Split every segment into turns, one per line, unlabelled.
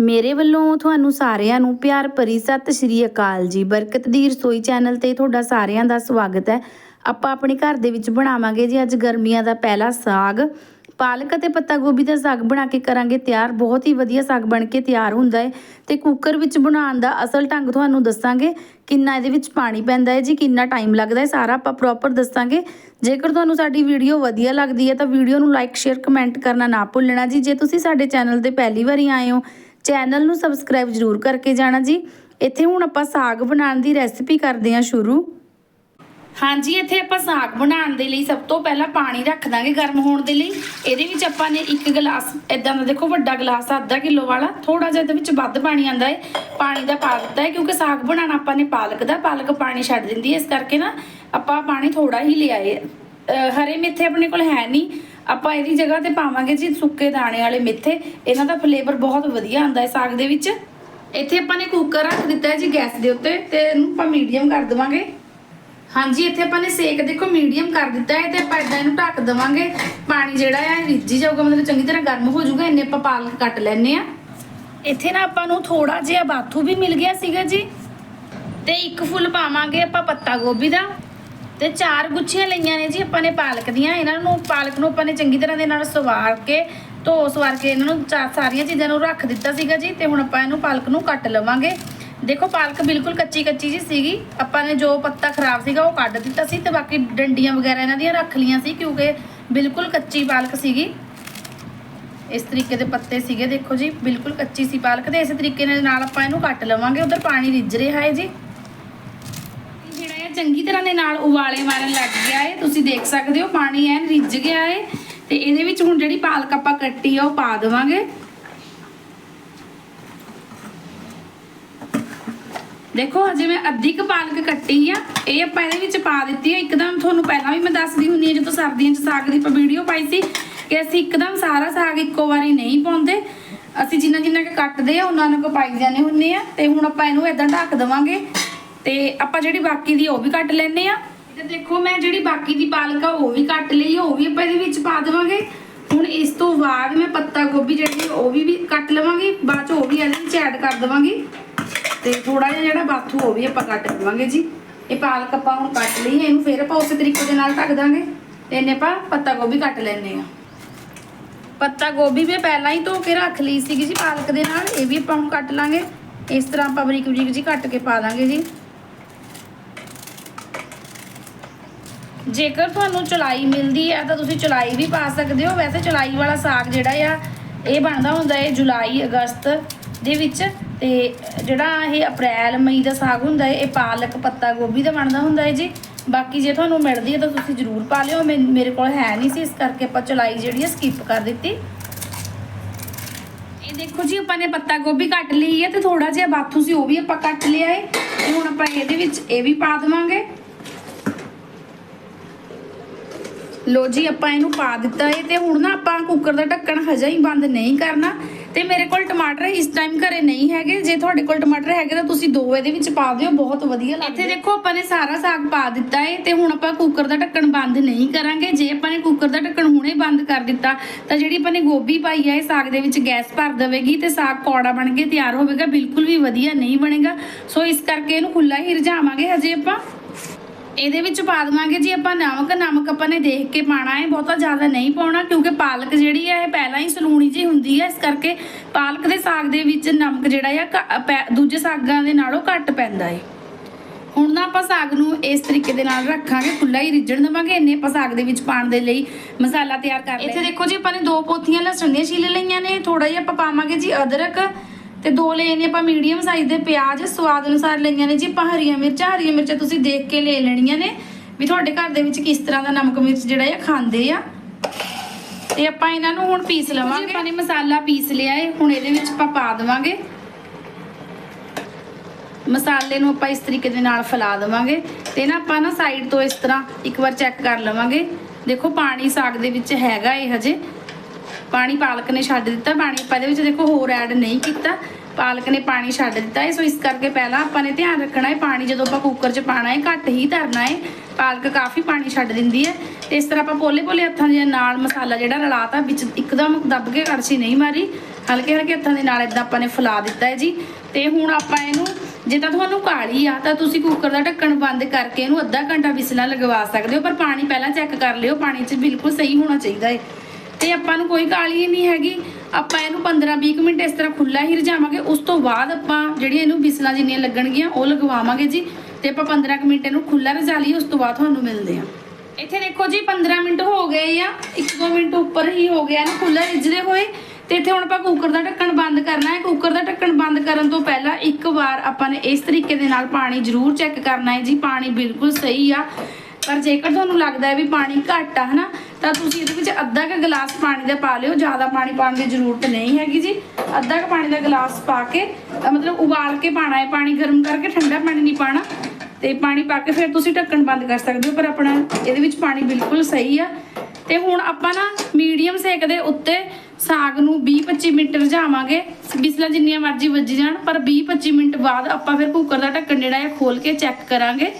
ਮੇਰੇ ਵੱਲੋਂ ਤੁਹਾਨੂੰ ਸਾਰਿਆਂ ਨੂੰ ਪਿਆਰ ਭਰੀ ਸਤਿ ਸ਼੍ਰੀ ਅਕਾਲ ਜੀ। ਬਰਕਤ ਦੀ ਰਸੋਈ ਚੈਨਲ ਤੇ ਤੁਹਾਡਾ ਸਾਰਿਆਂ ਦਾ ਸਵਾਗਤ ਹੈ। ਆਪਾਂ ਆਪਣੇ ਘਰ ਦੇ ਵਿੱਚ ਬਣਾਵਾਂਗੇ ਜੀ ਅੱਜ ਗਰਮੀਆਂ ਦਾ ਪਹਿਲਾ ਸਾਗ। ਪਾਲਕ ਅਤੇ ਪੱਤਾ ਗੋਭੀ ਦਾ ਸਾਗ ਬਣਾ ਕੇ ਕਰਾਂਗੇ ਤਿਆਰ। ਬਹੁਤ ਹੀ ਵਧੀਆ ਸਾਗ ਬਣ ਕੇ ਤਿਆਰ ਹੁੰਦਾ ਹੈ ਤੇ ਕੁੱਕਰ ਵਿੱਚ ਬਣਾਉਣ ਦਾ ਅਸਲ ਢੰਗ ਤੁਹਾਨੂੰ ਦੱਸਾਂਗੇ ਕਿੰਨਾ ਇਹਦੇ ਵਿੱਚ ਪਾਣੀ ਪੈਂਦਾ ਹੈ ਜੀ, ਕਿੰਨਾ ਟਾਈਮ ਲੱਗਦਾ ਹੈ, ਸਾਰਾ ਆਪਾਂ ਪ੍ਰੋਪਰ ਦੱਸਾਂਗੇ। ਜੇਕਰ ਤੁਹਾਨੂੰ ਸਾਡੀ ਵੀਡੀਓ ਵਧੀਆ ਲੱਗਦੀ ਹੈ ਤਾਂ ਵੀਡੀਓ ਨੂੰ ਲਾਈਕ ਸ਼ੇਅਰ ਕਮੈਂਟ ਕਰਨਾ ਨਾ ਭੁੱਲਣਾ ਜੀ। ਜੇ ਤੁਸੀਂ ਸਾਡੇ ਚੈਨਲ ਤੇ ਪਹਿਲੀ ਵਾਰੀ ਆਏ ਹੋ ਚੈਨਲ ਨੂੰ ਸਬਸਕ੍ਰਾਈਬ ਜ਼ਰੂਰ ਕਰਕੇ ਜਾਣਾ ਜੀ। ਇੱਥੇ ਹੁਣ ਆਪਾਂ ਸਾਗ ਬਣਾਉਣ ਦੀ ਰੈਸਿਪੀ ਕਰਦੇ ਹਾਂ ਸ਼ੁਰੂ। ਹਾਂਜੀ, ਇੱਥੇ ਆਪਾਂ ਸਾਗ ਬਣਾਉਣ ਦੇ ਲਈ ਸਭ ਤੋਂ ਪਹਿਲਾਂ ਪਾਣੀ ਰੱਖ ਦਾਂਗੇ ਗਰਮ ਹੋਣ ਦੇ ਲਈ। ਇਹਦੇ ਵਿੱਚ ਆਪਾਂ ਨੇ ਇੱਕ ਗਲਾਸ ਇਦਾਂ ਦਾ ਦੇਖੋ ਵੱਡਾ ਗਲਾਸ, ਅੱਧਾ ਕਿਲੋ ਵਾਲਾ ਥੋੜਾ ਜਿਹਾ ਇਹਦੇ ਵਿੱਚ ਵੱਧ ਪਾਣੀ ਆਂਦਾ ਹੈ। ਪਾਣੀ ਦਾ ਪਾ ਦਿੱਤਾ ਹੈ, ਕਿਉਂਕਿ ਸਾਗ ਬਣਾਉਣਾ ਆਪਾਂ ਨੇ ਪਾਲਕ ਦਾ, ਪਾਲਕ ਪਾਣੀ ਛੱਡ ਦਿੰਦੀ ਹੈ। ਇਸ ਕਰਕੇ ਨਾ ਆਪਾਂ ਪਾਣੀ ਥੋੜਾ ਹੀ ਲਿਆਏ ਅਹ ਹਰੇ ਮੇਥੇ ਆਪਣੇ ਕੋਲ ਹੈ ਨਹੀਂ। ਆਪਾਂ ਇਹਦੀ ਜਗ੍ਹਾ ਤੇ ਪਾਵਾਂਗੇ ਜੀ ਸੁੱਕੇ ਦਾਣੇ ਵਾਲੇ ਮੇਥੇ। ਇਹਨਾਂ ਦਾ ਫਲੇਵਰ ਬਹੁਤ ਵਧੀਆ ਆਂਦਾ ਹੈ ਸਾਗ ਦੇ ਵਿੱਚ। ਇੱਥੇ ਆਪਾਂ ਨੇ ਕੁੱਕਰ ਰੱਖ ਦਿੱਤਾ ਹੈ ਜੀ ਗੈਸ ਦੇ ਉੱਤੇ ਤੇ ਇਹਨੂੰ ਆਪਾਂ ਮੀਡੀਅਮ ਕਰ ਦੇਵਾਂਗੇ। ਹਾਂਜੀ, ਇੱਥੇ ਆਪਾਂ ਨੇ ਸੇਕ ਦੇਖੋ ਮੀਡੀਅਮ ਕਰ ਦਿੱਤਾ ਹੈ ਤੇ ਆਪਾਂ ਇਦਾਂ ਇਹਨੂੰ ਢੱਕ ਦੇਵਾਂਗੇ। ਪਾਣੀ ਜਿਹੜਾ ਹੈ, ਰਿੱਝੀ ਜਾਊਗਾ, ਮਤਲਬ ਚੰਗੀ ਤਰ੍ਹਾਂ ਗਰਮ ਹੋ ਜਾਊਗਾ, ਇੰਨੇ ਆਪਾਂ ਪਾਲਕ ਕੱਟ ਲੈਣੇ ਆ ਇੱਥੇ ਨਾ ਆਪਾਂ ਨੂੰ ਥੋੜਾ ਜਿਹਾ ਬਾਥੂ ਵੀ ਮਿਲ ਗਿਆ ਸੀਗਾ ਜੀ। ਤੇ ਇੱਕ ਫੁੱਲ ਪਾਵਾਂਗੇ ਆਪਾਂ ਪੱਤਾ ਗੋਭੀ ਦਾ। ਤੇ ਚਾਰ ਗੁੱਛੀਆਂ ਲਈਆਂ ਨੇ ਜੀ ਆਪਾਂ ਨੇ ਪਾਲਕ ਦੀਆਂ। ਇਹਨਾਂ ਨੂੰ, ਪਾਲਕ ਨੂੰ ਆਪਾਂ ਨੇ ਚੰਗੀ ਤਰ੍ਹਾਂ ਦੇ ਨਾਲ ਸਵਾਰ ਕੇ, ਧੋ ਸਵਾਰ ਕੇ ਇਹਨਾਂ ਨੂੰ ਚਾ- ਸਾਰੀਆਂ ਚੀਜ਼ਾਂ ਨੂੰ ਰੱਖ ਦਿੱਤਾ ਸੀਗਾ ਜੀ। ਤੇ ਹੁਣ ਆਪਾਂ ਇਹਨੂੰ ਪਾਲਕ ਨੂੰ ਕੱਟ ਲਵਾਂਗੇ। ਦੇਖੋ, ਪਾਲਕ ਬਿਲਕੁਲ ਕੱਚੀ ਕੱਚੀ ਜੀ ਸੀਗੀ। ਆਪਾਂ ਨੇ ਜੋ ਪੱਤਾ ਖਰਾਬ ਸੀਗਾ, ਉਹ ਕੱਢ ਦਿੱਤਾ ਸੀ ਤੇ ਬਾਕੀ ਡੰਡੀਆਂ ਵਗੈਰਾ ਇਹਨਾਂ ਦੀਆਂ ਰੱਖ ਲਈਆਂ ਸੀ ਕਿਉਂਕਿ ਬਿਲਕੁਲ ਕੱਚੀ ਪਾਲਕ ਸੀਗੀ। ਇਸ ਤਰੀਕੇ ਦੇ ਪੱਤੇ ਸੀਗੇ, ਦੇਖੋ ਜੀ, ਬਿਲਕੁਲ ਕੱਚੀ ਸੀ ਪਾਲਕ ਤੇ ਇਸੇ ਤਰੀਕੇ ਨਾਲ ਆਪਾਂ ਇਹਨੂੰ ਕੱਟ ਲਵਾਂਗੇ। ਉਧਰ ਪਾਣੀ ਰਿੱਝ ਰਿਹਾ ਹੈ ਜੀ। ਜਿਹੜਾ ਇਹ ਚੰਗੀ ਤਰ੍ਹਾਂ ਦੇ ਨਾਲ ਉਬਾਲੇ ਮਾਰਨ ਲੱਗ ਗਿਆ ਹੈ, ਤੁਸੀਂ ਦੇਖ ਸਕਦੇ ਹੋ, ਪਾਣੀ ਐਨ ਰਿੱਝ ਗਿਆ ਹੈ ਤੇ ਇਹਦੇ ਵਿੱਚ ਹੁਣ ਜਿਹੜੀ ਪਾਲਕ ਆਪਾਂ ਕੱਟੀ ਆ, ਉਹ ਪਾ ਦੇਵਾਂਗੇ। ਦੇਖੋ, ਹਜੇ ਮੈਂ ਅੱਧੀ ਕੁ ਪਾਲਕ ਕੱਟੀ ਆ। ਇਹ ਆਪਾਂ ਇਹਦੇ ਵਿੱਚ ਪਾ ਦਿੱਤੀ ਆ। ਇੱਕਦਮ ਤੁਹਾਨੂੰ ਪਹਿਲਾਂ ਵੀ ਮੈਂ ਦੱਸਦੀ ਹੁੰਨੀ ਆ, ਜਦੋਂ ਸਰਦੀਆਂ 'ਚ ਸਾਗ ਦੀ ਆਪਾਂ ਵੀਡੀਓ ਪਾਈ ਸੀ, ਕਿ ਅਸੀਂ ਇੱਕਦਮ ਸਾਰਾ ਸਾਗ ਇੱਕੋ ਵਾਰੀ ਨਹੀਂ ਪਾਉਂਦੇ। ਅਸੀਂ ਜਿੰਨਾ ਜਿੰਨਾ ਕਿ ਕੱਟਦੇ ਆ, ਉਹਨਾਂ ਨੂੰ ਪਾਈ ਜਾਂਦੇ ਹੁੰਨੇ ਆ। ਤੇ ਹੁਣ ਆਪਾਂ ਇਹਨੂੰ ਇਦਾਂ ਢੱਕ ਦੇਵਾਂਗੇ। ਤੇ ਆਪਾਂ ਜਿਹੜੀ ਬਾਕੀ ਦੀ ਉਹ ਵੀ ਕੱਟ ਲੈਨੇ ਆ। ਤੇ ਦੇਖੋ, ਮੈਂ ਜਿਹੜੀ ਬਾਕੀ ਦੀ ਪਾਲਕ ਆ, ਉਹ ਵੀ ਕੱਟ ਲਈ ਉਹ ਵੀ ਆਪਾਂ ਇਹਦੇ ਵਿੱਚ ਪਾ ਦੇਵਾਂਗੇ। ਹੁਣ ਇਸ ਤੋਂ ਬਾਅਦ ਮੈਂ ਪੱਤਾ ਗੋਭੀ ਜਿਹੜੀ ਉਹ ਵੀ ਵੀ ਕੱਟ ਲਵਾਂਗੀ। ਬਾਅਦ ਚ ਉਹ ਵੀ ਇਹਦੇ ਵਿੱਚ ਐਡ ਕਰ ਦੇਵਾਂਗੀ। ਤੇ ਥੋੜਾ ਜਿਹਾ ਜਿਹੜਾ ਬਾਥੂ ਉਹ ਵੀ ਆਪਾਂ ਕੱਟ ਲਵਾਂਗੇ ਜੀ। ਇਹ ਪਾਲਕ ਆਪਾਂ ਹੁਣ ਕੱਟ ਲਈ ਹੈ, ਇਹਨੂੰ ਫਿਰ ਆਪਾਂ ਉਸੇ ਤਰੀਕੇ ਦੇ ਨਾਲ ਢੱਕ ਦਾਂਗੇ। ਤੇ ਇਹਨੇ ਆਪਾਂ ਪੱਤਾ ਗੋਭੀ ਕੱਟ ਲੈਣੇ ਆ ਪੱਤਾ ਗੋਭੀ ਵੀ ਪਹਿਲਾਂ ਹੀ ਧੋ ਕੇ ਰੱਖ ਲਈ ਸੀਗੀ ਜੀ ਪਾਲਕ ਦੇ ਨਾਲ, ਇਹ ਵੀ ਆਪਾਂ ਹੁਣ ਕੱਟ ਲਾਂਗੇ। ਇਸ ਤਰ੍ਹਾਂ ਆਪਾਂ ਬਰੀਕ ਬਰੀਕ ਜੀ ਕੱਟ ਕੇ ਪਾ ਦਾਂਗੇ ਜੀ। ਜੇਕਰ ਤੁਹਾਨੂੰ ਚਲਾਈ ਮਿਲਦੀ ਹੈ, ਤਾਂ ਤੁਸੀਂ ਚਲਾਈ ਵੀ ਪਾ ਸਕਦੇ ਹੋ। ਵੈਸੇ ਚਲਾਈ ਵਾਲਾ ਸਾਗ ਜਿਹੜਾ ਆ, ਇਹ ਬਣਦਾ ਹੁੰਦਾ ਹੈ ਜੁਲਾਈ ਅਗਸਤ ਦੇ ਵਿੱਚ। ਤੇ ਜਿਹੜਾ ਇਹ ਅਪ੍ਰੈਲ, ਮਈ ਦਾ ਸਾਗ ਹੁੰਦਾ ਹੈ ਇਹ ਪਾਲਕ, ਪੱਤਾ, ਗੋਭੀ ਦਾ ਬਣਦਾ ਹੁੰਦਾ ਹੈ ਜੀ। ਬਾਕੀ ਜੇ ਤੁਹਾਨੂੰ ਮਿਲਦੀ ਹੈ ਤਾਂ ਤੁਸੀਂ ਜ਼ਰੂਰ ਪਾ ਲਿਓ। ਮੈਂ- ਮੇਰੇ ਕੋਲ ਹੈ ਨਹੀਂ ਸੀ, ਇਸ ਕਰਕੇ ਆਪਾਂ ਚਲਾਈ ਜਿਹੜੀ ਹੈ ਸਕਿਪ ਕਰ ਦਿੱਤੀ। ਇਹ ਦੇਖੋ ਜੀ, ਆਪਾਂ ਨੇ ਪੱਤਾ ਗੋਭੀ ਕੱਟ ਲਈ ਹੈ ਤੇ ਥੋੜਾ ਜਿਹਾ ਬਾਥੂ ਸੀ, ਉਹ ਵੀ ਆਪਾਂ ਕੱਟ ਲਿਆ ਹੈ ਤੇ ਹੁਣ ਆਪਾਂ ਇਹਦੇ ਵਿੱਚ ਇਹ ਵੀ ਪਾ ਦੇਵਾਂਗੇ। ਲੋ ਜੀ, ਆਪਾਂ ਇਹਨੂੰ ਪਾ ਦਿੱਤਾ ਹੈ ਤੇ ਹੁਣ ਨਾ ਆਪਾਂ ਕੁੱਕਰ ਦਾ ਢੱਕਣ ਹਜੇ ਹੀ ਬੰਦ ਨਹੀਂ ਕਰਨਾ। ਤੇ ਮੇਰੇ ਕੋਲ ਟਮਾਟਰ ਇਸ ਟਾਈਮ ਘਰੇ ਨਹੀਂ ਹੈਗੇ। ਜੇ ਤੁਹਾਡੇ ਕੋਲ ਟਮਾਟਰ ਹੈਗੇ ਤਾਂ ਤੁਸੀਂ ਦੋ ਇਹਦੇ ਵਿੱਚ ਪਾ ਦਿਓ, ਬਹੁਤ ਵਧੀਆ ਲੱਗਦੇ। ਇੱਥੇ ਦੇਖੋ, ਆਪਾਂ ਨੇ ਸਾਰਾ ਸਾਗ ਪਾ ਦਿੱਤਾ ਹੈ ਤੇ ਹੁਣ ਆਪਾਂ ਕੁੱਕਰ ਦਾ ਢੱਕਣ ਬੰਦ ਨਹੀਂ ਕਰਾਂਗੇ। ਜੇ ਆਪਾਂ ਨੇ ਕੁੱਕਰ ਦਾ ਢੱਕਣ ਹੁਣੇ ਬੰਦ ਕਰ ਦਿੱਤਾ, ਤਾਂ ਜਿਹੜੀ ਆਪਾਂ ਨੇ ਗੋਭੀ ਪਾਈ ਹੈ ਇਹ ਸਾਗ ਦੇ ਵਿੱਚ ਗੈਸ ਭਰ ਦੇਵੇਗੀ ਤੇ ਸਾਗ ਕੌੜਾ ਬਣ ਕੇ ਤਿਆਰ ਹੋਵੇਗਾ, ਬਿਲਕੁਲ ਵੀ ਵਧੀਆ ਨਹੀਂ ਬਣੇਗਾ। ਸੋ ਇਸ ਕਰਕੇ ਇਹਨੂੰ ਖੁੱਲਾ ਹੀ ਰਝਾਵਾਂਗੇ ਹਜੇ ਆਪਾਂ। ਇਹਦੇ ਵਿੱਚ ਪਾ ਦੇਵਾਂਗੇ ਜੀ ਆਪਾਂ ਨਮਕ ਨਮਕ ਆਪਾਂ ਨੇ ਦੇਖ ਕੇ ਪਾਣਾ ਹੈ ਬਹੁਤਾ ਜ਼ਿਆਦਾ ਨਹੀਂ ਪਾਉਣਾ ਕਿਉਂਕਿ ਪਾਲਕ ਜਿਹੜੀ ਹੈ ਇਹ ਪਹਿਲਾਂ ਹੀ ਸਲੂਣੀ ਜੀ ਹੁੰਦੀ ਹੈ ਇਸ ਕਰਕੇ ਪਾਲਕ ਦੇ ਸਾਗ ਦੇ ਵਿੱਚ ਨਮਕ ਜਿਹੜਾ ਆ ਦੂਜੇ ਸਾਗਾਂ ਦੇ ਨਾਲੋਂ ਘੱਟ ਪੈਂਦਾ ਹੈ। ਹੁਣ ਨਾ ਆਪਾਂ ਸਾਗ ਨੂੰ ਇਸ ਤਰੀਕੇ ਦੇ ਨਾਲ ਰੱਖਾਂਗੇ ਖੁੱਲਾ ਹੀ ਰਿੱਝਣ ਦੇਵਾਂਗੇ ਇੰਨੇ ਆਪਾਂ ਸਾਗ ਦੇ ਵਿੱਚ ਪਾਣ ਦੇ ਲਈ ਮਸਾਲਾ ਤਿਆਰ ਕਰ ਲਿਆ ਇੱਥੇ ਦੇਖੋ ਜੀ ਆਪਾਂ ਨੇ ਦੋ ਪੋਥੀਆਂ ਲਸਣ ਦੀਆਂ ਛਿੱਲ ਲਈਆਂ ਨੇ ਥੋੜਾ ਜਿਹਾ ਆਪਾਂ ਪਾਵਾਂਗੇ ਜੀ ਅਦਰਕ ਤੇ ਦੋ ਲਏ ਨੇ ਆਪਾਂ ਮੀਡੀਅਮ ਸਾਈਜ਼ ਦੇ ਪਿਆਜ਼ ਸਵਾਦ ਅਨੁਸਾਰ ਲਈਆਂ ਨੇ ਜੀ। ਆਪਾਂ ਹਰੀਆਂ ਮਿਰਚਾਂ ਹਰੀਆਂ ਮਿਰਚਾਂ ਤੁਸੀਂ ਦੇਖ ਕੇ ਲੈ ਲੈਣੀਆਂ ਨੇ। ਵੀ ਤੁਹਾਡੇ ਘਰ ਦੇ ਵਿੱਚ ਕਿਸ ਤਰ੍ਹਾਂ ਦਾ ਨਮਕ ਮਿਰਚ ਜਿਹੜਾ ਆ ਖਾਂਦੇ ਆ। ਤੇ ਆਪਾਂ ਇਹਨਾਂ ਨੂੰ ਹੁਣ ਪੀਸ ਲਵਾਂਗੇ। ਆਪਾਂ ਨੇ ਮਸਾਲਾ ਪੀਸ ਲਿਆ ਏ ਹੁਣ ਇਹਦੇ ਵਿੱਚ ਆਪਾਂ ਪਾ ਦੇਵਾਂਗੇ। ਮਸਾਲੇ ਨੂੰ ਆਪਾਂ ਇਸ ਤਰੀਕੇ ਦੇ ਨਾਲ ਫੈਲਾ ਦੇਵਾਂਗੇ। ਤੇ ਨਾ ਆਪਾਂ ਨਾ ਸਾਈਡ ਤੋਂ ਇਸ ਤਰ੍ਹਾਂ ਇੱਕ ਵਾਰ ਚੈੱਕ ਕਰ ਲਵਾਂਗੇ। ਦੇਖੋ ਪਾਣੀ ਸਾਗ ਦੇ ਵਿੱਚ ਹੈਗਾ ਇਹ ਹਜੇ। ਪਾਣੀ ਪਾਲਕ ਨੇ ਛੱਡ ਦਿੱਤਾ। ਪਾਣੀ ਆਪਾਂ ਇਹਦੇ ਵਿੱਚ ਦੇਖੋ ਹੋਰ ਐਡ ਨਹੀਂ ਕੀਤਾ। ਪਾਲਕ ਨੇ ਪਾਣੀ ਛੱਡ ਦਿੱਤਾ ਹੈ। ਸੋ ਇਸ ਕਰਕੇ ਪਹਿਲਾਂ ਆਪਾਂ ਨੇ ਧਿਆਨ ਰੱਖਣਾ ਹੈ, ਪਾਣੀ ਜਦੋਂ ਆਪਾਂ ਕੁੱਕਰ 'ਚ ਪਾਣਾ ਹੈ, ਘੱਟ ਹੀ ਧਰਨਾ ਹੈ। ਪਾਲਕ ਕਾਫੀ ਪਾਣੀ ਛੱਡ ਦਿੰਦੀ ਹੈ। ਤੇ ਇਸ ਤਰ੍ਹਾਂ ਆਪਾਂ ਪੋਲੇ ਪੋਲੇ ਹੱਥਾਂ ਦੇ ਨਾਲ ਮਸਾਲਾ ਜਿਹੜਾ ਰਲਾਤਾ ਵਿੱਚ ਇੱਕਦਮ ਦੱਬ ਕੇ ਕੜਛੀ ਨਹੀਂ ਮਾਰੀ। ਹਲਕੇ ਹਲਕੇ ਹੱਥਾਂ ਦੇ ਨਾਲ ਇਦਾਂ ਆਪਾਂ ਨੇ ਫੈਲਾ ਦਿੱਤਾ ਹੈ ਜੀ। ਤੇ ਹੁਣ ਆਪਾਂ ਇਹਨੂੰ, ਜੇ ਤਾਂ ਤੁਹਾਨੂੰ ਕਾਲੀ ਆ, ਤਾਂ ਤੁਸੀਂ ਕੁੱਕਰ ਦਾ ਢੱਕਣ ਬੰਦ ਕਰਕੇ ਇਹਨੂੰ ਅੱਧਾ ਘੰਟਾ ਵਿਸਲਾ ਲਗਵਾ ਸਕਦੇ ਹੋ, ਪਰ ਪਾਣੀ ਪਹਿਲਾਂ ਚੈੱਕ ਕਰ ਲਿਓ। ਪਾਣੀ 'ਚ ਬਿਲਕੁਲ ਸਹੀ ਹੋਣਾ ਚਾਹੀਦਾ ਹੈ। ਤੇ ਆਪਾਂ ਨੂੰ ਕੋਈ ਕਾਲੀ ਨਹੀਂ ਹੈਗੀ। ਆਪਾਂ ਇਹਨੂੰ 15-20 ਮਿੰਟ ਇਸ ਤਰ੍ਹਾਂ ਖੁੱਲਾ ਹੀ ਰਝਾਵਾਂਗੇ ਉਸ ਤੋਂ ਬਾਅਦ ਆਪਾਂ ਜਿਹੜੀਆਂ ਇਹਨੂੰ ਬਿਸਲਾਂ ਜਿੰਨੀਆਂ ਲੱਗਣਗੀਆਂ, ਉਹ ਲਗਵਾਵਾਂਗੇ ਜੀ। ਤੇ ਆਪਾਂ 15 ਕੁ ਮਿੰਟ ਇਹਨੂੰ ਖੁੱਲਾ ਰਜਾ ਲਈਏ, ਉਸ ਤੋਂ ਬਾਅਦ ਤੁਹਾਨੂੰ ਮਿਲਦੇ ਆ ਇੱਥੇ ਦੇਖੋ ਜੀ 15 ਮਿੰਟ ਹੋ ਗਏ ਆ। 1-2 ਮਿੰਟ ਉੱਪਰ ਹੀ ਹੋ ਗਿਆ, ਇਹਨੂੰ ਖੁੱਲਾ ਰਿੱਝਦੇ ਹੋਏ। ਤੇ ਇੱਥੇ ਹੁਣ ਆਪਾਂ ਕੁੱਕਰ ਦਾ ਢੱਕਣ ਬੰਦ ਕਰਨਾ ਹੈ। ਕੁੱਕਰ ਦਾ ਢੱਕਣ ਬੰਦ ਕਰਨ ਤੋਂ ਪਹਿਲਾਂ ਇੱਕ ਵਾਰ ਆਪਾਂ ਨੇ ਇਸ ਤਰੀਕੇ ਦੇ ਨਾਲ ਪਾਣੀ ਜ਼ਰੂਰ ਚੈੱਕ ਕਰਨਾ ਹੈ ਜੀ। ਪਾਣੀ ਬਿਲਕੁਲ ਸਹੀ ਆ। ਪਰ ਜੇਕਰ ਤੁਹਾਨੂੰ ਲੱਗਦਾ ਹੈ ਵੀ ਪਾਣੀ ਘੱਟ ਆ, ਹਨਾ ਤਾਂ ਤੁਸੀਂ ਇਹਦੇ ਵਿੱਚ ਅੱਧਾ ਕੁ ਗਲਾਸ ਪਾਣੀ ਦਾ ਪਾ ਲਿਓ, ਜ਼ਿਆਦਾ ਪਾਣੀ ਪਾਉਣ ਦੀ ਜ਼ਰੂਰਤ ਨਹੀਂ ਹੈਗੀ ਜੀ। ਅੱਧਾ ਕੁ ਪਾਣੀ ਦਾ ਗਲਾਸ ਪਾ ਕੇ ਮਤਲਬ ਉਬਾਲ ਕੇ ਪਾਣਾ ਹੈ, ਪਾਣੀ ਗਰਮ ਕਰਕੇ ਠੰਡਾ ਪਾਣੀ ਨਹੀਂ ਪਾਣਾ ਤੇ ਪਾਣੀ ਪਾ ਕੇ ਫਿਰ ਤੁਸੀਂ ਢੱਕਣ ਬੰਦ ਕਰ ਸਕਦੇ ਹੋ, ਪਰ ਆਪਣਾ ਇਹਦੇ ਵਿੱਚ ਪਾਣੀ ਬਿਲਕੁਲ ਸਹੀ ਆ। ਤੇ ਹੁਣ ਆਪਾਂ ਨਾ ਮੀਡੀਅਮ ਸੇਕ ਦੇ ਉੱਤੇ ਸਾਗ ਨੂੰ 20-25 ਮਿੰਟ ਰਝਾਵਾਂਗੇ। ਬਿਸਲਾਂ ਜਿੰਨੀਆਂ ਮਰਜ਼ੀ ਵੱਜ ਜਾਣ, ਪਰ 20-25 ਮਿੰਟ ਬਾਅਦ ਆਪਾਂ ਫਿਰ ਕੁੱਕਰ ਦਾ ਢੱਕਣ ਜਿਹੜਾ ਹੈ ਖੋਲ ਕੇ ਚੈੱਕ ਕਰਾਂਗੇ।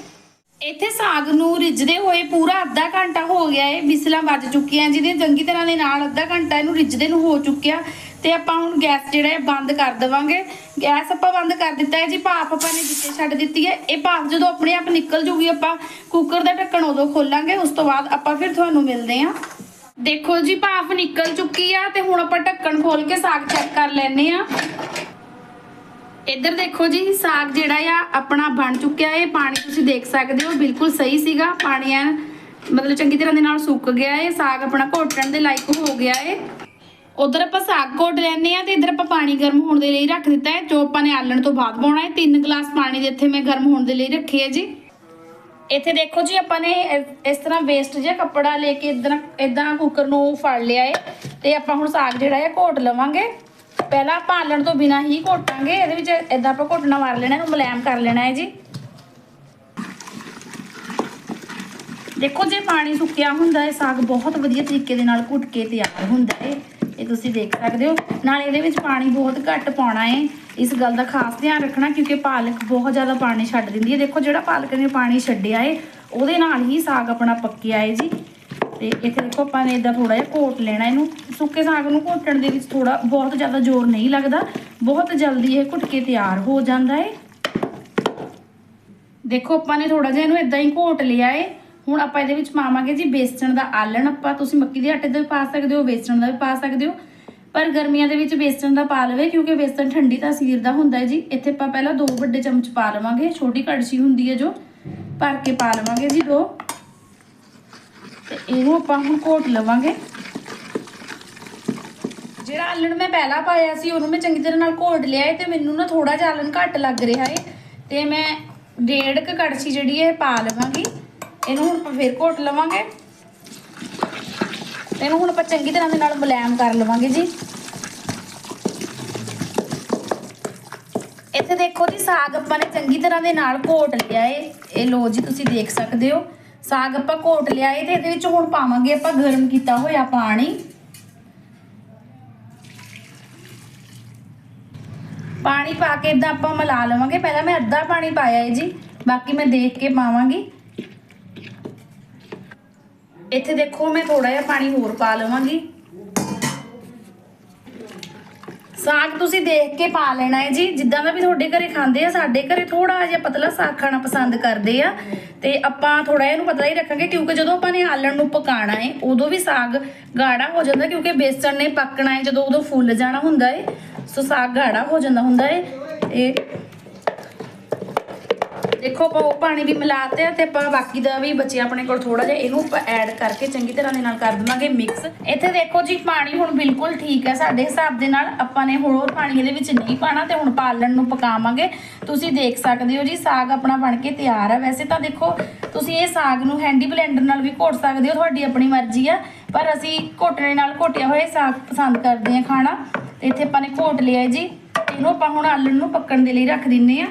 ਇੱਥੇ ਸਾਗ ਨੂੰ ਰਿੱਝਦੇ ਹੋਏ ਪੂਰਾ ਅੱਧਾ ਘੰਟਾ ਹੋ ਗਿਆ ਏ, ਬਿਸਲਾਂ ਵੱਜ ਚੁੱਕੀਆਂ ਜਿਹਦੇ ਚੰਗੀ ਤਰ੍ਹਾਂ ਦੇ ਨਾਲ ਅੱਧਾ ਘੰਟਾ ਇਹਨੂੰ ਰਿੱਝਦੇ ਨੂੰ ਹੋ ਚੁੱਕਿਆ। ਤੇ ਆਪਾਂ ਹੁਣ ਗੈਸ ਜਿਹੜਾ ਹੈ ਬੰਦ ਕਰ ਦੇਵਾਂਗੇ। ਗੈਸ ਆਪਾਂ ਬੰਦ ਕਰ ਦਿੱਤਾ ਹੈ ਜੀ, ਭਾਫ ਆਪਾਂ ਨੇ ਵਿੱਚੇ ਛੱਡ ਦਿੱਤੀ ਹੈ ਇਹ ਭਾਫ ਜਦੋਂ ਆਪਣੇ ਆਪ ਨਿਕਲ ਜੂਗੀ, ਆਪਾਂ ਕੁੱਕਰ ਦਾ ਢੱਕਣ ਉਦੋਂ ਖੋਲਾਂਗੇ, ਉਸ ਤੋਂ ਬਾਅਦ ਆਪਾਂ ਫਿਰ ਤੁਹਾਨੂੰ ਮਿਲਦੇ ਹਾਂ ਦੇਖੋ ਜੀ, ਭਾਫ ਨਿਕਲ ਚੁੱਕੀ ਆ ਤੇ ਹੁਣ ਆਪਾਂ ਢੱਕਣ ਖੋਲ ਕੇ ਸਾਗ ਚੈੱਕ ਕਰ ਲੈਨੇ ਆ। ਇੱਧਰ ਦੇਖੋ ਜੀ, ਸਾਗ ਜਿਹੜਾ ਆ, ਆਪਣਾ ਬਣ ਚੁੱਕਿਆ ਹੈ ਪਾਣੀ ਤੁਸੀਂ ਦੇਖ ਸਕਦੇ ਹੋ, ਬਿਲਕੁਲ ਸਹੀ ਸੀਗਾ, ਪਾਣੀ ਐ ਮਤਲਬ ਚੰਗੀ ਤਰ੍ਹਾਂ ਦੇ ਨਾਲ ਸੁੱਕ ਗਿਆ ਹੈ ਸਾਗ ਆਪਣਾ ਘੋਟਣ ਦੇ ਲਾਇਕ ਹੋ ਗਿਆ ਹੈ ਉਧਰ ਆਪਾਂ ਸਾਗ ਘੋਟ ਲੈਨੇ ਆ ਤੇ ਇੱਧਰ ਆਪਾਂ ਪਾਣੀ ਗਰਮ ਹੋਣ ਦੇ ਲਈ ਰੱਖ ਦਿੱਤਾ ਹੈ ਜੋ ਆਪਾਂ ਨੇ ਆਲਣ ਤੋਂ ਬਾਅਦ ਪਾਉਣਾ ਹੈ 3 ਗਲਾਸ ਪਾਣੀ ਦੇ ਇੱਥੇ ਮੈਂ ਗਰਮ ਹੋਣ ਦੇ ਲਈ ਰੱਖੇ ਹੈ ਜੀ। ਇੱਥੇ ਦੇਖੋ ਜੀ, ਆਪਾਂ ਨੇ ਇਸ- ਤਰ੍ਹਾਂ ਵੇਸਟ ਜਿਹਾ ਕੱਪੜਾ ਲੈ ਕੇ ਇਦਾਂ ਇਦਾਂ ਕੁੱਕਰ ਨੂੰ ਫੜ ਲਿਆ ਹੈ ਤੇ ਆਪਾਂ ਹੁਣ ਸਾਗ ਜਿਹੜਾ ਹੈ ਘੋਟ ਲਵਾਂਗੇ। ਪਹਿਲਾਂ ਪਾਲਣ ਤੋਂ ਬਿਨਾ ਹੀ ਘੋਟਾਂਗੇ, ਇਹਦੇ ਵਿੱਚ ਇਦਾਂ ਆਪਾਂ ਘੋਟਣਾ ਮਾਰ ਲੈਣਾ, ਇਹਨੂੰ ਮੁਲਾਇਮ ਕਰ ਲੈਣਾ ਹੈ ਜੀ। ਦੇਖੋ, ਜੇ ਪਾਣੀ ਸੁੱਕਿਆ ਹੁੰਦਾ ਹੈ ਸਾਗ ਬਹੁਤ ਵਧੀਆ ਤਰੀਕੇ ਦੇ ਨਾਲ ਘੁੱਟ ਕੇ ਤਿਆਰ ਹੁੰਦਾ ਹੈ। ਇਹ ਤੁਸੀਂ ਦੇਖ ਸਕਦੇ ਹੋ। ਨਾਲ ਇਹਦੇ ਵਿੱਚ ਪਾਣੀ ਬਹੁਤ ਘੱਟ ਪਾਉਣਾ ਹੈ। ਇਸ ਗੱਲ ਦਾ ਖਾਸ ਧਿਆਨ ਰੱਖਣਾ, ਕਿਉਂਕਿ ਪਾਲਕ ਬਹੁਤ ਜ਼ਿਆਦਾ ਪਾਣੀ ਛੱਡ ਦਿੰਦੀ ਹੈ। ਦੇਖੋ, ਜਿਹੜਾ ਪਾਲਕ ਨੇ ਪਾਣੀ ਛੱਡਿਆ ਹੈ, ਉਹਦੇ ਨਾਲ ਹੀ ਸਾਗ ਆਪਣਾ ਪੱਕਿਆ ਹੈ ਜੀ। ਤੇ ਇੱਥੇ ਦੇਖੋ, ਆਪਾਂ ਨੇ ਇਦਾਂ ਥੋੜਾ ਜਿਹਾ ਘੋਟ ਲੈਣਾ ਇਹਨੂੰ। ਸੁੱਕੇ ਸਾਗ ਨੂੰ ਘੋਟਣ ਦੇ ਵਿੱਚ ਥੋੜਾ ਬਹੁਤ ਜ਼ਿਆਦਾ ਜ਼ੋਰ ਨਹੀਂ ਲੱਗਦਾ। ਬਹੁਤ ਜਲਦੀ ਇਹ ਘੁੱਟ ਕੇ ਤਿਆਰ ਹੋ ਜਾਂਦਾ ਹੈ ਦੇਖੋ, ਆਪਾਂ ਨੇ ਥੋੜਾ ਜਿਹਾ ਇਹਨੂੰ ਇਦਾਂ ਹੀ ਘੋਟ ਲਿਆ ਏ। ਹੁਣ ਆਪਾਂ ਇਹਦੇ ਵਿੱਚ ਪਾਵਾਂਗੇ ਜੀ ਬੇਸਣ ਦਾ ਆਲਣ। ਆਪਾਂ ਤੁਸੀਂ ਮੱਕੀ ਦੇ ਆਟੇ ਦਾ ਵੀ ਪਾ ਸਕਦੇ ਹੋ, ਬੇਸਣ ਦਾ ਵੀ ਪਾ ਸਕਦੇ ਹੋ। ਪਰ ਗਰਮੀਆਂ ਦੇ ਵਿੱਚ ਬੇਸਣ ਦਾ ਪਾ ਲਵੇ, ਕਿਉਂਕਿ ਬੇਸਣ ਠੰਡੀ ਤਾਸੀਰ ਦਾ ਹੁੰਦਾ ਹੈ ਜੀ। ਇੱਥੇ ਆਪਾਂ ਪਹਿਲਾਂ ਦੋ ਵੱਡੇ ਚਮਚ ਪਾ ਲਵਾਂਗੇ। ਛੋਟੀ ਕੜਛੀ ਹੁੰਦੀ ਹੈ ਜੋ, ਭਰ ਕੇ ਪਾ ਲਵਾਂਗੇ ਜੀ ਦੋ। ਤੇ ਇਹਨੂੰ ਆਪਾਂ ਹੁਣ ਘੋਟ ਲਵਾਂਗੇ। ਜਿਹੜਾ ਆਲਣ ਮੈਂ ਪਹਿਲਾਂ ਪਾਇਆ ਸੀ, ਉਹਨੂੰ ਮੈਂ ਚੰਗੀ ਤਰ੍ਹਾਂ ਨਾਲ ਘੋਟ ਲਿਆ ਹੈ ਤੇ ਮੈਨੂੰ ਨਾ ਥੋੜਾ ਜਿਹਾ ਆਲਣ ਘੱਟ ਲੱਗ ਰਿਹਾ ਹੈ ਤੇ ਮੈਂ ਡੇਢ ਕ ਕੜਛੀ ਜਿਹੜੀ ਹੈ ਪਾ ਲਵਾਂਗੀ। ਇਹਨੂੰ ਹੁਣ ਆਪਾਂ ਫੇਰ ਘੋਟ ਲਵਾਂਗੇ। ਇਹਨੂੰ ਹੁਣ ਆਪਾਂ ਚੰਗੀ ਤਰ੍ਹਾਂ ਦੇ ਨਾਲ ਮੁਲਾਇਮ ਕਰ ਲਵਾਂਗੇ ਜੀ। ਇੱਥੇ ਦੇਖੋ ਜੀ, ਸਾਗ ਆਪਾਂ ਨੇ ਚੰਗੀ ਤਰ੍ਹਾਂ ਦੇ ਨਾਲ ਘੋਟ ਲਿਆ ਏ। ਇਹ ਲੋ ਜੀ, ਤੁਸੀਂ ਦੇਖ ਸਕਦੇ ਹੋ। ਸਾਗ ਆਪਾਂ ਘੋਟ ਲਿਆ ਏ ਤੇ ਇਹਦੇ ਵਿੱਚ ਹੁਣ ਪਾਵਾਂਗੇ ਆਪਾਂ ਗਰਮ ਕੀਤਾ ਹੋਇਆ ਪਾਣੀ। ਪਾਣੀ ਪਾ ਕੇ ਇਦਾਂ ਆਪਾਂ ਮਿਲਾ ਲਵਾਂਗੇ। ਪਹਿਲਾਂ ਮੈਂ ਅੱਧਾ ਪਾਣੀ ਪਾਇਆ ਹੈ ਜੀ। ਬਾਕੀ ਮੈਂ ਦੇਖ ਕੇ ਪਾਵਾਂਗੀ। ਇੱਥੇ ਦੇਖੋ, ਮੈਂ ਥੋੜਾ ਜਿਹਾ ਪਾਣੀ ਹੋਰ ਪਾ ਲਵਾਂਗੀ। ਸਾਗ ਤੁਸੀਂ ਦੇਖ ਕੇ ਪਾ ਲੈਣਾ ਹੈ ਜੀ। ਜਿੱਦਾਂ ਦਾ ਵੀ ਤੁਹਾਡੇ ਘਰੇ ਖਾਂਦੇ ਆ, ਸਾਡੇ ਘਰੇ ਥੋੜਾ ਜਿਹਾ ਪਤਲਾ ਸਾਗ ਖਾਣਾ ਪਸੰਦ ਕਰਦੇ ਆ। ਤੇ ਆਪਾਂ ਥੋੜਾ ਜਿਹਾ ਇਹਨੂੰ ਪਤਲਾ ਹੀ ਰੱਖਾਂਗੇ, ਕਿਉਂਕਿ ਜਦੋਂ ਆਪਾਂ ਨੇ ਆਲਣ ਨੂੰ ਪਕਾਣਾ ਹੈ ਉਦੋਂ ਵੀ ਸਾਗ ਗਾੜਾ ਹੋ ਜਾਂਦਾ, ਕਿਉਂਕਿ ਬੇਸਣ ਨੇ ਪੱਕਣਾ ਹੈ ਜਦੋਂ ਉਦੋਂ ਫੁੱਲ ਜਾਣਾ ਹੁੰਦਾ ਹੈ ਸੋ ਸਾਗ ਗਾੜਾ ਹੋ ਜਾਂਦਾ ਹੁੰਦਾ ਹੈ ਇਹ ਦੇਖੋ ਆਪਾਂ ਉਹ ਪਾਣੀ ਵੀ ਮਿਲਾਤੇ ਤੇ ਆਪਾਂ ਬਾਕੀ ਦਾ ਵੀ ਬਚਿਆ ਆਪਣੇ ਕੋਲ ਥੋੜਾ ਜਿਹਾ। ਇਹਨੂੰ ਆਪਾਂ ਐਡ ਕਰਕੇ ਚੰਗੀ ਤਰ੍ਹਾਂ ਦੇ ਨਾਲ ਕਰ ਦੇਵਾਂਗੇ ਮਿਕਸ ਇੱਥੇ ਦੇਖੋ ਜੀ ਪਾਣੀ ਹੁਣ ਬਿਲਕੁਲ ਠੀਕ ਹੈ। ਸਾਡੇ ਹਿਸਾਬ ਦੇ ਨਾਲ ਆਪਾਂ ਨੇ ਹੋਰ ਪਾਣੀ ਇਹਦੇ ਵਿੱਚ ਨਹੀਂ ਪਾਣਾ ਤੇ ਹੁਣ ਪਾਲਣ ਨੂੰ ਪਕਾਵਾਂਗੇ। ਤੁਸੀਂ ਦੇਖ ਸਕਦੇ ਹੋ ਜੀ, ਸਾਗ ਆਪਣਾ ਬਣ ਕੇ ਤਿਆਰ ਹੈ ਵੈਸੇ ਤਾਂ ਦੇਖੋ ਤੁਸੀਂ ਇਹ ਸਾਗ ਨੂੰ ਹੈਂਡੀ ਬਲੈਂਡਰ ਨਾਲ ਵੀ ਘੋਟ ਸਕਦੇ ਹੋ, ਤੁਹਾਡੀ ਆਪਣੀ ਮਰਜ਼ੀ ਆ। ਪਰ ਅਸੀਂ ਘੋਟਣੇ ਨਾਲ ਘੋਟਿਆ ਹੋਇਆ ਸਾਗ ਪਸੰਦ ਕਰਦੇ ਹਾਂ ਖਾਣਾ। ਇੱਥੇ ਆਪਾਂ ਨੇ ਘੋਟ ਲਿਆ ਹੈ ਜੀ ਇਹਨੂੰ ਆਪਾਂ ਹੁਣ ਆਲਣ ਨੂੰ ਪੱਕਣ ਦੇ ਲਈ ਰੱਖ ਦਿੰਨੇ ਆ।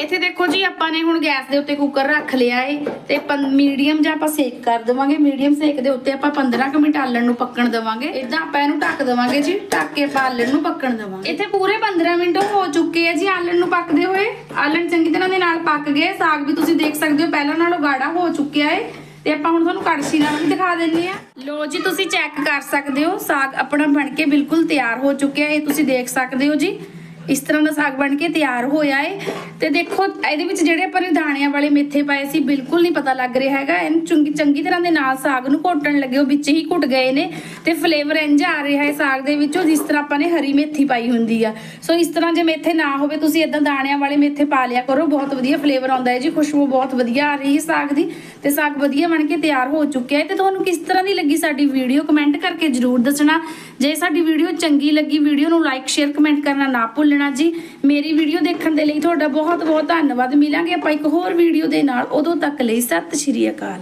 ਇੱਥੇ ਦੇਖੋ ਜੀ, ਆਪਾਂ ਨੇ ਹੁਣ ਗੈਸ ਦੇ ਉੱਤੇ ਕੁੱਕਰ ਰੱਖ ਲਿਆ ਏ, ਤੇ ਮੀਡੀਅਮ ਜਾਂ ਆਪਾਂ ਸੇਕ ਕਰ ਦੇਵਾਂਗੇ। ਮੀਡੀਅਮ ਸੇਕ ਦੇ ਉੱਤੇ ਆਪਾਂ 15 ਕੁ ਮਿੰਟ ਆਲਣ ਨੂੰ ਪੱਕਣ ਦੇਵਾਂਗੇ। ਇਦਾਂ ਆਪਾਂ ਇਹਨੂੰ ਢੱਕ ਦੇਵਾਂਗੇ ਜੀ, ਢੱਕ ਕੇ ਆਪਾਂ ਆਲਣ ਨੂੰ ਪੱਕਣ ਦੇਵਾਂਗੇ। ਇੱਥੇ ਪੂਰੇ 15 ਮਿੰਟ ਹੋ ਚੁੱਕੇ ਆ ਜੀ ਆਲਣ ਨੂੰ ਪੱਕਦੇ ਹੋਏ। ਆਲਣ ਚੰਗੀ ਤਰ੍ਹਾਂ ਦੇ ਨਾਲ ਪੱਕ ਗਏ, ਸਾਗ ਵੀ ਤੁਸੀਂ ਦੇਖ ਸਕਦੇ ਹੋ, ਪਹਿਲਾਂ ਨਾਲੋਂ ਗਾੜਾ ਹੋ ਚੁੱਕਿਆ ਏ। ਤੇ ਆਪਾਂ ਹੁਣ ਤੁਹਾਨੂੰ ਕੜਛੀ ਨਾਲ ਵੀ ਦਿਖਾ ਦਿੰਨੇ ਆ। ਲੋ ਜੀ, ਤੁਸੀਂ ਚੈੱਕ ਕਰ ਸਕਦੇ ਹੋ। ਸਾਗ ਆਪਣਾ ਬਣ ਕੇ ਬਿਲਕੁਲ ਤਿਆਰ ਹੋ ਚੁੱਕਿਆ ਇਹ ਤੁਸੀਂ ਦੇਖ ਸਕਦੇ ਹੋ ਜੀ। ਇਸ ਤਰ੍ਹਾਂ ਦਾ ਸਾਗ ਬਣ ਕੇ ਤਿਆਰ ਹੋਇਆ ਏ। ਤੇ ਦੇਖੋ, ਇਹਦੇ ਵਿੱਚ ਜਿਹੜੇ ਆਪਾਂ ਨੇ ਦਾਣਿਆਂ ਵਾਲੇ ਮੇਥੇ ਪਾਏ ਸੀ, ਬਿਲਕੁਲ ਨਹੀਂ ਪਤਾ ਲੱਗ ਰਿਹਾ ਹੈਗਾ। ਇਹਨੂੰ ਚੰਗੀ ਚੰਗੀ ਤਰ੍ਹਾਂ ਦੇ ਨਾਲ ਸਾਗ ਨੂੰ ਘੋਟਣ ਲੱਗੇ, ਉਹ ਵਿੱਚ ਹੀ ਘੁੱਟ ਗਏ ਨੇ ਤੇ ਫਲੇਵਰ ਇੰਜ ਆ ਰਿਹਾ ਹੈ ਸਾਗ ਦੇ ਵਿੱਚੋਂ ਜਿਸ ਤਰ੍ਹਾਂ ਆਪਾਂ ਨੇ ਹਰੀ ਮੇਥੀ ਪਾਈ ਹੁੰਦੀ ਆ। ਸੋ ਇਸ ਤਰ੍ਹਾਂ ਜੇ ਮੇਥੇ ਨਾ ਹੋਵੇ, ਤੁਸੀਂ ਇਦਾਂ ਦਾਣਿਆਂ ਵਾਲੇ ਮੇਥੇ ਪਾ ਲਿਆ ਕਰੋ, ਬਹੁਤ ਵਧੀਆ ਫਲੇਵਰ ਆਉਂਦਾ ਹੈ ਜੀ, ਖੁਸ਼ਬੂ ਬਹੁਤ ਵਧੀਆ ਆ ਰਹੀ ਹੈ ਸਾਗ ਦੀ ਤੇ ਸਾਗ ਵਧੀਆ ਬਣ ਕੇ ਤਿਆਰ ਹੋ ਚੁੱਕਿਆ ਹੈ। ਤੇ ਤੁਹਾਨੂੰ ਕਿਸ ਤਰ੍ਹਾਂ ਦੀ ਲੱਗੀ ਸਾਡੀ ਵੀਡੀਓ ਕਮੈਂਟ ਕਰਕੇ ਜਰੂਰ ਦੱਸਣਾ। ਜੇ ਸਾਡੀ ਵੀਡੀਓ ਚੰਗੀ ਲੱਗੀ ਵੀਡੀਓ ਨੂੰ ਲਾਈਕ ਸ਼ੇਅਰ ਕਮੈਂਟ ਕਰਨਾ ਨਾ ਭੁੱਲਣਾ ਜੀ। ਮੇਰੀ ਵੀਡੀਓ ਦੇਖਣ ਦੇ ਲਈ ਤੁਹਾਡਾ ਬਹੁਤ ਬਹੁਤ ਧੰਨਵਾਦ। ਮਿਲਾਂਗੇ ਆਪਾਂ ਇੱਕ ਹੋਰ ਵੀਡੀਓ ਦੇ ਨਾਲ। ਉਦੋਂ ਤੱਕ ਲਈ ਸਤਿ ਸ਼੍ਰੀ ਅਕਾਲ।